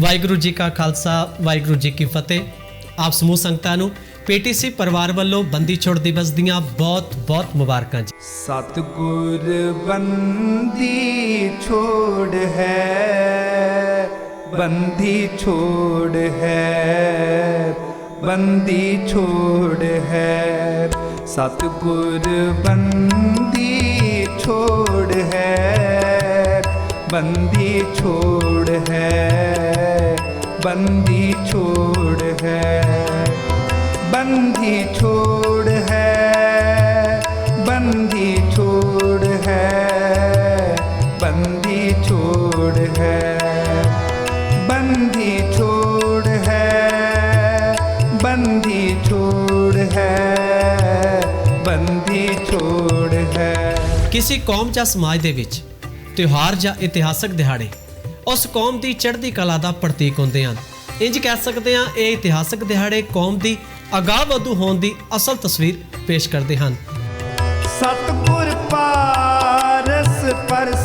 ਵਾਹਿਗੁਰੂ ਜੀ ਕਾ ਖਾਲਸਾ, ਵਾਹਿਗੁਰੂ ਜੀ ਕੀ ਫਤਿਹ। ਆਪ ਸਮੂਹ ਸੰਗਤਾਂ ਨੂੰ ਪੀਟੀਸੀ ਪਰਿਵਾਰ ਵੱਲੋਂ ਬੰਦੀ ਛੋੜ ਦਿਵਸ ਦੀਆਂ ਬਹੁਤ ਬਹੁਤ ਮੁਬਾਰਕਾਂ ਜੀ। ਸਤਿਗੁਰ ਬੰਦੀ ਛੋੜ ਹੈ, ਬੰਦੀ ਛੋੜ ਹੈ, ਬੰਦੀ ਛੋੜ ਹੈ। ਸਤਿਗੁਰ ਬੰਦੀ ਛੋੜ ਹੈ। ਬੰਦੀ ਛੋੜ ਹੈ ਬੰਦੀ ਛੋੜ ਹੈ ਬੰਦੀ ਛੋੜ ਹੈ ਬੰਦੀ ਛੋੜ ਹੈ ਬੰਦੀ ਛੋੜ ਹੈ ਬੰਦੀ ਛੋੜ ਹੈ ਬੰਦੀ ਛੋੜ ਹੈ ਬੰਦੀ ਛੋੜ ਹੈ ਕਿਸੇ ਕੌਮ ਜਾਂ ਸਮਾਜ ਦੇ ਵਿੱਚ ਤਿਉਹਾਰ ਜਾਂ ਇਤਿਹਾਸਕ ਦਿਹਾੜੇ, ਉਸ ਕੌਮ ਦੀ ਚੜ੍ਹਦੀ ਕਲਾ ਦਾ ਪ੍ਰਤੀਕ ਹੁੰਦੇ ਹਨ। ਇੰਜ ਕਹਿ ਸਕਦੇ ਹਾਂ, ਇਹ ਇਤਿਹਾਸਕ ਦਿਹਾੜੇ ਕੌਮ ਦੀ ਅਗਾਹ ਵਧੂ ਹੋਣ ਦੀ ਅਸਲ ਤਸਵੀਰ ਪੇਸ਼ ਕਰਦੇ ਹਨ। ਸਤਿਗੁਰ ਪਾਰਸ ਪਰਸੀਐ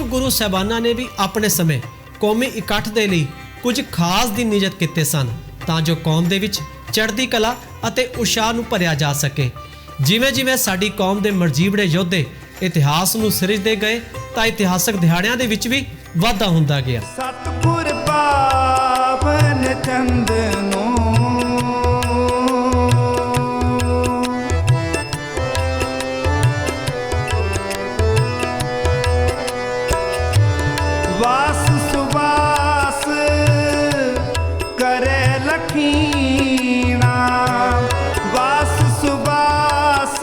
ਸਿੱਖ ਗੁਰੂ ਸਾਹਿਬਾਨਾਂ ਨੇ ਵੀ ਆਪਣੇ ਸਮੇਂ ਕੌਮੀ ਇਕੱਠ ਦੇ ਲਈ ਕੁਝ ਖਾਸ ਦਿਨ ਨਿਯਤ ਕੀਤੇ ਸਨ, ਤਾਂ ਜੋ ਕੌਮ ਦੇ ਵਿੱਚ ਚੜ੍ਹਦੀ ਕਲਾ ਅਤੇ ਉਸ਼ਾਹ ਨੂੰ ਭਰਿਆ ਜਾ ਸਕੇ। ਜਿਵੇਂ ਜਿਵੇਂ ਸਾਡੀ ਕੌਮ ਦੇ ਮਰਜੀਵੜੇ ਯੋਧੇ ਇਤਿਹਾਸ ਨੂੰ ਸਿਰਜਦੇ ਗਏ, ਤਾਂ ਇਤਿਹਾਸਕ ਦਿਹਾੜਿਆਂ ਦੇ ਵਿੱਚ ਵੀ ਵਾਧਾ ਹੁੰਦਾ ਗਿਆ। ਸਤਿਗੁਰ ਪਾਵਨ ਚੰਦਨੋ ਵਾਸ ਸੁਵਾਸ ਕਰੇ ਲਖੀਣਾ। ਵਾਸ ਸੁਵਾਸ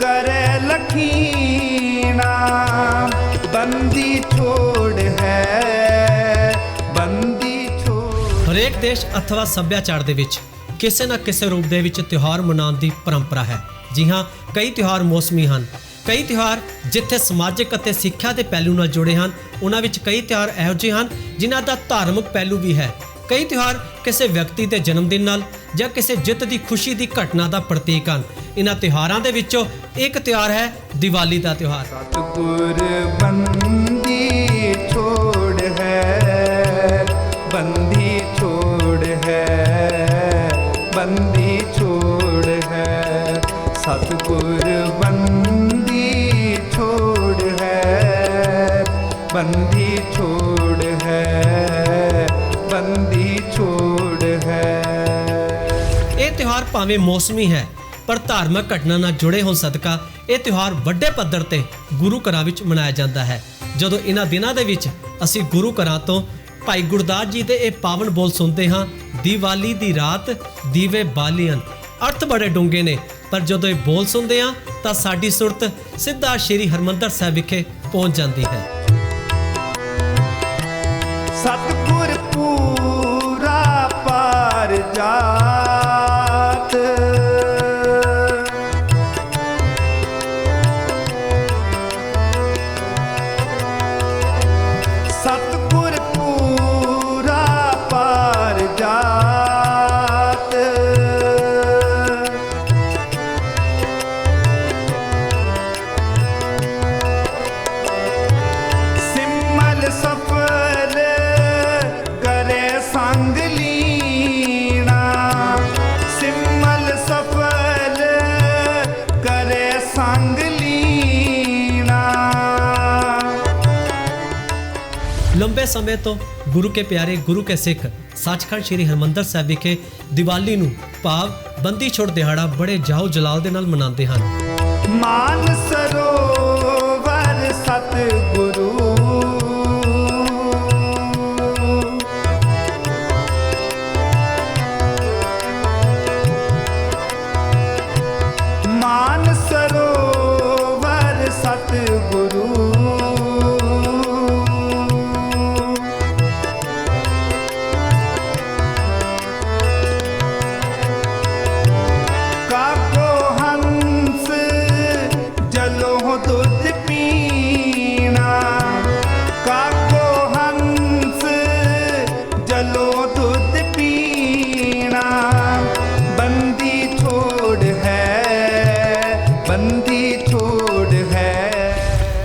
ਕਰੇ ਲਖੀਣਾ। ਬੰਦੀ ਛੋੜ ਹੈ, ਬੰਦੀ ਛੋੜ। ਹਰੇਕ ਦੇਸ਼ ਅਥਵਾ ਸੱਭਿਆਚਾਰ ਦੇ ਵਿੱਚ ਕਿਸੇ ਨਾ ਕਿਸੇ ਰੂਪ ਦੇ ਵਿੱਚ ਤਿਉਹਾਰ ਮਨਾਉਣ ਦੀ ਪਰੰਪਰਾ ਹੈ। ਜੀ ਹਾਂ, ਕਈ ਤਿਉਹਾਰ ਮੌਸਮੀ ਹਨ। ਕਈ ਤਿਉਹਾਰ ਜਿੱਥੇ ਸਮਾਜਿਕ ਅਤੇ ਸਿੱਖਿਆ ਦੇ ਪਹਿਲੂ ਨਾਲ ਜੁੜੇ ਹਨ, ਉਹਨਾਂ ਵਿੱਚ ਕਈ ਤਿਉਹਾਰ ਇਹੋ ਜਿਹੇ ਹਨ ਜਿਨ੍ਹਾਂ ਦਾ ਧਾਰਮਿਕ ਪਹਿਲੂ ਵੀ ਹੈ। ਕਈ ਤਿਉਹਾਰ ਕਿਸੇ ਵਿਅਕਤੀ ਦੇ ਜਨਮ ਦਿਨ ਨਾਲ ਜਾਂ ਕਿਸੇ ਜਿੱਤ ਦੀ ਖੁਸ਼ੀ ਦੀ ਘਟਨਾ ਦਾ ਪ੍ਰਤੀਕ ਹਨ। ਇਹਨਾਂ ਤਿਉਹਾਰਾਂ ਦੇ ਵਿੱਚੋਂ ਇੱਕ ਤਿਉਹਾਰ ਹੈ ਦੀਵਾਲੀ ਦਾ ਤਿਉਹਾਰ। ਸਤਿਗੁਰ ਬੰਦੀ ਬੰਦੀ ਛੋੜ ਹੈ, ਬੰਦੀ ਛੋੜ ਹੈ। ਇਹ ਤਿਉਹਾਰ ਭਾਵੇਂ ਮੌਸਮੀ ਹੈ, ਪਰ ਧਾਰਮਿਕ ਘਟਨਾ ਨਾਲ ਜੁੜੇ ਹੋਣ ਸਦਕਾ ਇਹ ਤਿਉਹਾਰ ਵੱਡੇ ਪੱਧਰ ਤੇ ਗੁਰੂ ਘਰਾਂ ਵਿੱਚ ਮਨਾਇਆ ਜਾਂਦਾ ਹੈ। ਜਦੋਂ ਇਹਨਾਂ ਦਿਨਾਂ ਦੇ ਵਿੱਚ ਅਸੀਂ ਗੁਰੂ ਘਰਾਂ ਤੋਂ ਭਾਈ ਗੁਰਦਾਸ ਜੀ ਦੇ ਇਹ ਪਾਵਨ ਬੋਲ ਸੁਣਦੇ ਹਾਂ, ਦੀਵਾਲੀ ਦੀ ਰਾਤ ਦੀਵੇ ਬਾਲੀਆਂ। ਅਰਥ ਬੜੇ ਡੂੰਘੇ ਨੇ, ਪਰ ਜਦੋਂ ਇਹ ਬੋਲ ਸੁਣਦੇ ਹਾਂ, ਤਾਂ ਸਾਡੀ ਸੁਰਤ ਸਿੱਧਾ ਸ਼੍ਰੀ ਹਰਮੰਦਰ ਸਾਹਿਬ ਵਿਖੇ ਪਹੁੰਚ ਜਾਂਦੀ ਹੈ। ਲੰਬੇ ਸਮੇਂ ਤੋਂ ਗੁਰੂ ਕੇ ਪਿਆਰੇ, ਗੁਰੂ ਕੇ ਸਿੱਖ ਸੱਚਖੰਡ ਸ੍ਰੀ ਹਰਮੰਦਰ ਸਾਹਿਬ ਵਿਖੇ ਦੀਵਾਲੀ ਨੂੰ ਭਾਵ ਬੰਦੀ ਛੋੜ ਦਿਹਾੜਾ ਬੜੇ ਜਾਓ ਜਲਾਲ ਦੇ ਨਾਲ ਮਨਾਉਂਦੇ ਹਨ। ਮਾਨ ਸਰੋਵਰ ਸਤਿਗੁਰੂ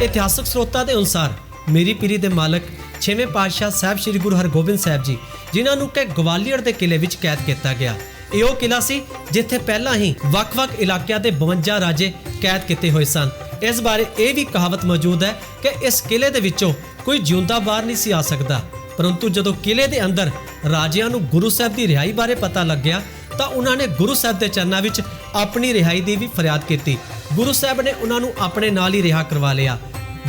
ਇਤਿਹਾਸਕ ਸਰੋਤਾਂ ਦੇ ਅਨੁਸਾਰ ਮੇਰੀ ਪੀਰੀ ਦੇ ਮਾਲਕ ਛੇਵੇਂ ਪਾਤਸ਼ਾਹ ਸਾਹਿਬ ਸ੍ਰੀ ਗੁਰੂ ਹਰਗੋਬਿੰਦ ਸਾਹਿਬ ਜੀ, ਜਿਨ੍ਹਾਂ ਨੂੰ ਕਿ ਗਵਾਲੀਅਰ ਦੇ ਕਿਲੇ ਵਿੱਚ ਕੈਦ ਕੀਤਾ ਗਿਆ। ਇਹ ਉਹ ਕਿਲਾ ਸੀ ਜਿੱਥੇ ਪਹਿਲਾਂ ਹੀ ਵੱਖ-ਵੱਖ ਇਲਾਕਿਆਂ ਦੇ 52 ਰਾਜੇ ਕੈਦ ਕੀਤੇ ਹੋਏ ਸਨ। ਇਸ ਬਾਰੇ ਇਹ ਵੀ ਕਹਾਵਤ ਮੌਜੂਦ ਹੈ ਕਿ ਇਸ ਕਿਲੇ ਦੇ ਵਿੱਚੋਂ ਕੋਈ ਜਿਉਂਦਾ ਬਾਹਰ ਨਹੀਂ ਸੀ ਆ ਸਕਦਾ। ਪਰੰਤੂ ਜਦੋਂ ਕਿਲੇ ਦੇ ਅੰਦਰ ਰਾਜਿਆਂ ਨੂੰ ਗੁਰੂ ਸਾਹਿਬ ਦੀ ਰਿਹਾਈ ਬਾਰੇ ਪਤਾ ਲੱਗਿਆ, ਤਾਂ ਉਹਨਾਂ ਨੇ ਗੁਰੂ ਸਾਹਿਬ ਦੇ ਚਰਨਾਂ ਵਿੱਚ ਆਪਣੀ ਰਿਹਾਈ ਦੀ ਵੀ ਫਰਿਆਦ ਕੀਤੀ। ਗੁਰੂ ਸਾਹਿਬ ਨੇ ਉਹਨਾਂ ਨੂੰ ਆਪਣੇ ਨਾਲ ਹੀ ਰਿਹਾ ਕਰਵਾ ਲਿਆ।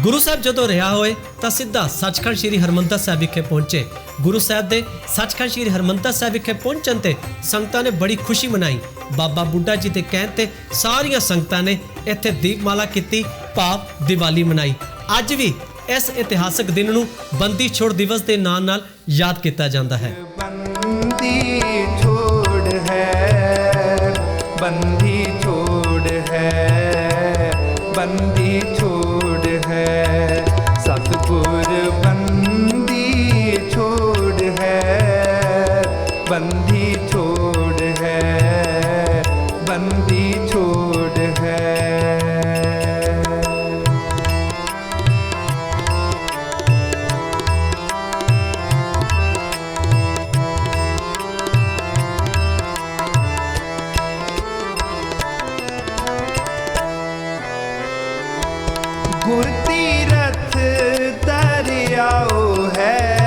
ਗੁਰੂ ਸਾਹਿਬ ਜਦੋਂ ਰਿਹਾ ਹੋਏ ਤਾਂ ਸਿੱਧਾ ਸੱਚਖੰਡ ਸ੍ਰੀ ਹਰਮੰਦਰ ਸਾਹਿਬ ਵਿਖੇ ਪਹੁੰਚੇ। ਗੁਰੂ ਸਾਹਿਬ ਦੇ ਸੱਚਖੰਡ ਸ੍ਰੀ ਹਰਮੰਦਰ ਸਾਹਿਬ ਵਿਖੇ ਪਹੁੰਚਣ ਤੇ ਸੰਗਤਾਂ ਨੇ ਬੜੀ ਖੁਸ਼ੀ ਮਨਾਈ। ਬਾਬਾ ਬੁੱਢਾ ਜੀ ਦੇ ਕਹਿਣ ਤੇ ਸਾਰੀਆਂ ਸੰਗਤਾਂ ਨੇ ਇੱਥੇ ਦੀਪਮਾਲਾ ਕੀਤੀ, ਭਾਵ ਦੀਵਾਲੀ ਮਨਾਈ। ਅੱਜ ਵੀ ਇਸ ਇਤਿਹਾਸਕ ਦਿਨ ਨੂੰ ਬੰਦੀ ਛੋੜ ਦਿਵਸ ਦੇ ਨਾਂ ਨਾਲ ਯਾਦ ਕੀਤਾ ਜਾਂਦਾ ਹੈ। ਬੰਦੀ ਛੋੜ ਹੈ, ਬੰਦੀ ਤੀਰਥ ਦਰਿਆਓ ਹੈ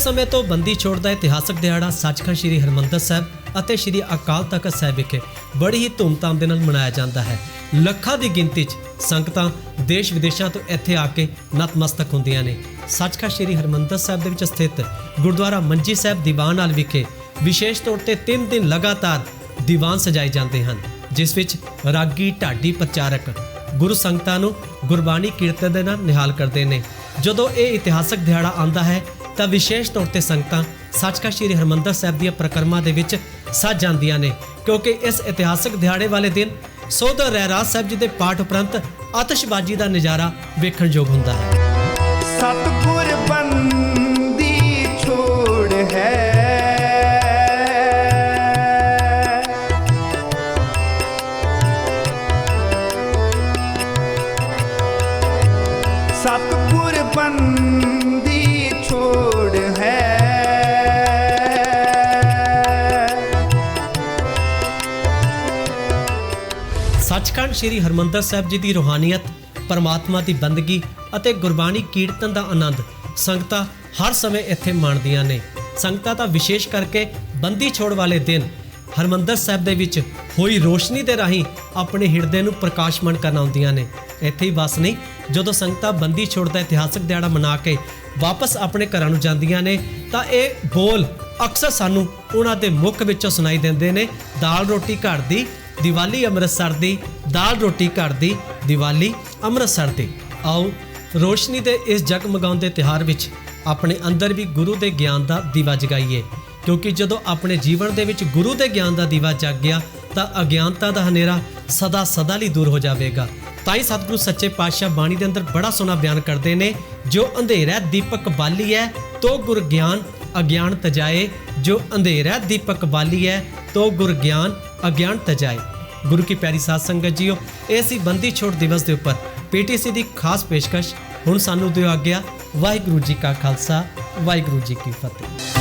ਸਮੇਂ ਤੋਂ ਬੰਦੀ ਛੋੜ ਦਾ ਇਤਿਹਾਸਕ ਦਿਹਾੜਾ ਸੱਚਖੰਡ ਸ੍ਰੀ ਹਰਮੰਦਰ ਸਾਹਿਬ ਅਤੇ ਸ੍ਰੀ ਅਕਾਲ ਤਖਤ ਸਾਹਿਬ ਵਿਖੇ ਬੜੀ ਹੀ ਧੂਮਧਾਮ ਦੇ ਨਾਲ ਮਨਾਇਆ ਜਾਂਦਾ ਹੈ। ਲੱਖਾਂ ਦੀ ਗਿਣਤੀ 'ਚ ਸੰਗਤਾਂ ਦੇਸ਼ ਵਿਦੇਸ਼ਾਂ ਤੋਂ ਇੱਥੇ ਆ ਕੇ ਨਤਮਸਤਕ ਹੁੰਦੀਆਂ ਨੇ। ਸੱਚਖੰਡ ਸ੍ਰੀ ਹਰਮੰਦਰ ਸਾਹਿਬ ਦੇ ਵਿੱਚ ਸਥਿਤ ਗੁਰਦੁਆਰਾ ਮੰਜੀ ਸਾਹਿਬ ਦੀਵਾਨ ਹਾਲ ਵਿਖੇ ਵਿਸ਼ੇਸ਼ ਤੌਰ ਤੇ 3 ਦਿਨ ਲਗਾਤਾਰ ਦੀਵਾਨ ਸਜਾਏ ਜਾਂਦੇ ਹਨ, ਜਿਸ ਵਿੱਚ ਰਾਗੀ ਢਾਡੀ ਪ੍ਰਚਾਰਕ ਗੁਰੂ ਸੰਗਤਾਂ ਨੂੰ ਗੁਰਬਾਣੀ ਕੀਰਤਨ ਦੇ ਨਾਲ ਨਿਹਾਲ ਕਰਦੇ ਨੇ। ਜਦੋਂ ਇਹ ਇਤਿਹਾਸਕ ਦਿਹਾੜਾ ਆਉਂਦਾ ਹੈ ਤਾਂ ਵਿਸ਼ੇਸ਼ ਤੌਰ ਤੇ ਸੰਗਤਾਂ ਸੱਚਖੰਡ ਸ੍ਰੀ ਹਰਮੰਦਰ ਸਾਹਿਬ ਦੀਆਂ ਪ੍ਰਕਰਮਾਂ ਦੇ ਵਿੱਚ ਸੱਜ ਜਾਂਦੀਆਂ ਨੇ, ਕਿਉਂਕਿ ਇਸ ਇਤਿਹਾਸਕ ਦਿਹਾੜੇ ਵਾਲੇ ਦਿਨ ਸੋਧ ਰਹਿਰਾਜ ਸਾਹਿਬ ਜੀ ਦੇ ਪਾਠ ਉਪਰੰਤ ਆਤਿਸ਼ਬਾਜ਼ੀ ਦਾ ਨਜ਼ਾਰਾ ਵੇਖਣ ਯੋਗ ਹੁੰਦਾ ਹੈ। ਸਤਗੁਰ ਬੰਦੀ ਸੱਚਖੰਡ ਸ੍ਰੀ ਹਰਮੰਦਰ ਸਾਹਿਬ ਜੀ ਦੀ ਰੋਹਾਨੀਅਤ, ਪਰਮਾਤਮਾ ਦੀ ਬੰਦਗੀ ਅਤੇ ਗੁਰਬਾਣੀ ਕੀਰਤਨ ਦਾ ਆਨੰਦ ਸੰਗਤਾਂ ਹਰ ਸਮੇਂ ਇੱਥੇ ਮਾਣਦੀਆਂ ਨੇ। ਸੰਗਤਾਂ ਤਾਂ ਵਿਸ਼ੇਸ਼ ਕਰਕੇ ਬੰਦੀ ਛੋੜ ਵਾਲੇ ਦਿਨ ਹਰਮੰਦਰ ਸਾਹਿਬ ਦੇ ਵਿੱਚ ਹੋਈ ਰੋਸ਼ਨੀ ਦੇ ਰਾਹੀਂ ਆਪਣੇ ਹਿਰਦੇ ਨੂੰ ਪ੍ਰਕਾਸ਼ਮਨ ਕਰਨ ਆਉਂਦੀਆਂ ਨੇ। ਇੱਥੇ ਹੀ ਬਸ ਨਹੀਂ, ਜਦੋਂ ਸੰਗਤਾਂ ਬੰਦੀ ਛੋੜ ਦਾ ਇਤਿਹਾਸਕ ਦਿਹਾੜਾ ਮਨਾ ਕੇ ਵਾਪਸ ਆਪਣੇ ਘਰਾਂ ਨੂੰ ਜਾਂਦੀਆਂ ਨੇ, ਤਾਂ ਇਹ ਬੋਲ ਅਕਸਰ ਸਾਨੂੰ ਉਹਨਾਂ ਦੇ ਮੁੱਖ ਵਿੱਚੋਂ ਸੁਣਾਈ ਦਿੰਦੇ ਨੇ। ਦਾਲ ਰੋਟੀ ਘਰ ਦੀ ਦੀਵਾਲੀ ਅੰਮ੍ਰਿਤਸਰ ਦੀ, ਦਾਲ ਰੋਟੀ ਘਰ ਦੀ, ਦੀਵਾਲੀ ਅੰਮ੍ਰਿਤਸਰ ਦੀ। ਆਓ, ਰੋਸ਼ਨੀ ਦੇ ਇਸ ਜਗਮਗਾਉਂਦੇ ਤਿਹਾਰ ਵਿੱਚ ਆਪਣੇ ਅੰਦਰ ਵੀ ਗੁਰੂ ਦੇ ਗਿਆਨ ਦਾ ਦੀਵਾ ਜਗਾਈਏ। ਕਿਉਂਕਿ ਜਦੋਂ ਆਪਣੇ ਜੀਵਨ ਦੇ ਵਿੱਚ ਗੁਰੂ ਦੇ ਗਿਆਨ ਦਾ ਦੀਵਾ ਜਗ ਗਿਆ, ਤਾਂ ਅਗਿਆਨਤਾ ਦਾ ਹਨੇਰਾ ਸਦਾ ਸਦਾ ਲਈ ਦੂਰ ਹੋ ਜਾਵੇਗਾ। ਤਾਂ ਹੀ ਸਤਿਗੁਰੂ ਸੱਚੇ ਪਾਤਸ਼ਾਹ ਬਾਣੀ ਦੇ ਅੰਦਰ ਬੜਾ ਸੋਹਣਾ ਬਿਆਨ ਕਰਦੇ ਨੇ, ਜੋ ਅੰਧੇਰਾ ਦੀਪਕ ਬਾਲੀ ਹੈ ਤੋ ਗੁਰ ਗਿਆਨ ਅਗਿਆਨ ਤਜਾਏ। ਜੋ ਅੰਧੇਰਾ ਦੀਪਕ ਬਾਲੀ ਹੈ ਤੋ ਗੁਰ ਗਿਆਨ ਅਗਿਆਨ ਤਜਾਏ। ਗੁਰੂ ਕੀ ਪਿਆਰੀ ਸਾਧ ਸੰਗਤ ਜੀਓ, ਇਹ ਸੀ ਬੰਦੀ ਛੋੜ ਦਿਵਸ ਦੇ ਉੱਪਰ ਪੀਟੀਸੀ ਦੀ ਖਾਸ ਪੇਸ਼ਕਸ਼। ਹੁਣ ਸਾਨੂੰ ਦਿਓ ਆਗਿਆ ਵਾਹਿਗੁਰੂ ਜੀ ਕਾ ਖਾਲਸਾ, ਵਾਹਿਗੁਰੂ ਜੀ ਕੀ ਫਤਿਹ।